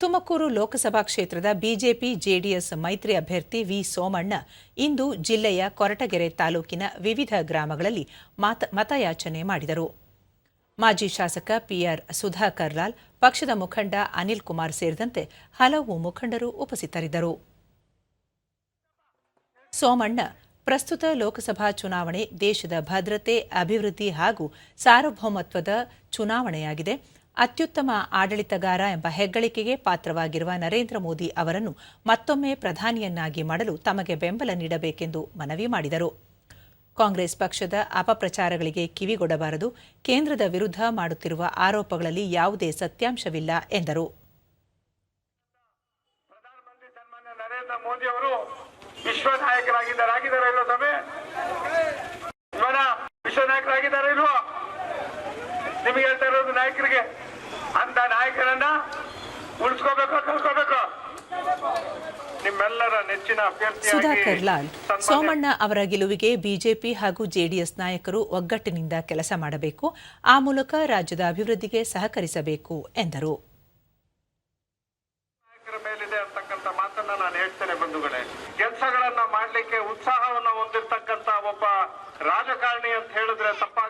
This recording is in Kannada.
ತುಮಕೂರು ಲೋಕಸಭಾ ಕ್ಷೇತ್ರದ ಬಿಜೆಪಿ, ಜೆಡಿಎಸ್ ಮೈತ್ರಿ ಅಭ್ಯರ್ಥಿ ವಿ ಸೋಮಣ್ಣ ಇಂದು ಜಿಲ್ಲೆಯ ಕೊರಟಗೆರೆ ತಾಲೂಕಿನ ವಿವಿಧ ಗ್ರಾಮಗಳಲ್ಲಿ ಮತ, ಮತಯಾಚನೆ ಮಾಡಿದರು. ಮಾಜಿ ಶಾಸಕ ಪಿಆರ್ ಸುಧಾಕರ್ ಲಾಲ್, ಪಕ್ಷದ ಮುಖಂಡ ಅನಿಲ್ ಕುಮಾರ್ ಸೇರಿದಂತೆ ಹಲವು ಮುಖಂಡರು ಉಪಸ್ಥಿತರಿದ್ದರು. ಸೋಮಣ್ಣ, ಪ್ರಸ್ತುತ ಲೋಕಸಭಾ ಚುನಾವಣೆ ದೇಶದ ಭದ್ರತೆ, ಅಭಿವೃದ್ಧಿ ಹಾಗೂ ಸಾರ್ವಭೌಮತ್ವದ ಚುನಾವಣೆಯಾಗಿದೆ. ಅತ್ಯುತ್ತಮ ಆಡಳಿತಗಾರ ಎಂಬ ಹೆಗ್ಗಳಿಕೆಗೆ ಪಾತ್ರವಾಗಿರುವ ನರೇಂದ್ರ ಮೋದಿ ಅವರನ್ನು ಮತ್ತೊಮ್ಮೆ ಪ್ರಧಾನಿಯನ್ನಾಗಿ ಮಾಡಲು ತಮಗೆ ಬೆಂಬಲ ನೀಡಬೇಕೆಂದು ಮನವಿ ಮಾಡಿದರು. ಕಾಂಗ್ರೆಸ್ ಪಕ್ಷದ ಅಪಪ್ರಚಾರಗಳಿಗೆ ಕಿವಿಗೊಡಬಾರದು, ಕೇಂದ್ರದ ವಿರುದ್ಧ ಮಾಡುತ್ತಿರುವ ಆರೋಪಗಳಲ್ಲಿ ಯಾವುದೇ ಸತ್ಯಾಂಶವಿಲ್ಲ, ಎಂದರು. ವಿಶ್ವ ನಾಯಕರಾಗಿದ್ದಾರೆ ನಿಮಗೆ ಹೇಳ್ತಾ ಇರೋದು ನಾಯಕರಿಗೆ ಅಂತ ನಾಯಕರನ್ನ ಉಳಿಸ್ಕೋಬೇಕು ಕಲ್ಕೋಬೇಕು ನಿಮ್ಮೆಲ್ಲರ ನೆಚ್ಚಿನ ಸುಧಾಕರ್ ಲಾಲ್ ಸೋಮಣ್ಣ ಅವರ ಗೆಲುವಿಗೆ ಬಿಜೆಪಿ ಹಾಗೂ ಜೆಡಿಎಸ್ ನಾಯಕರು ಒಗ್ಗಟ್ಟಿನಿಂದ ಕೆಲಸ ಮಾಡಬೇಕು. ಆ ಮೂಲಕ ರಾಜ್ಯದ ಅಭಿವೃದ್ಧಿಗೆ ಸಹಕರಿಸಬೇಕು ಎಂದರು. ಕೆಲಸಗಳನ್ನ ಮಾಡ್ಲಿಕ್ಕೆ ಉತ್ಸಾಹವನ್ನ ಹೊಂದಿರತಕ್ಕಂತ ಒಬ್ಬ ರಾಜಕಾರಣಿ ಅಂತ ಹೇಳಿದ್ರೆ ತಪ್ಪು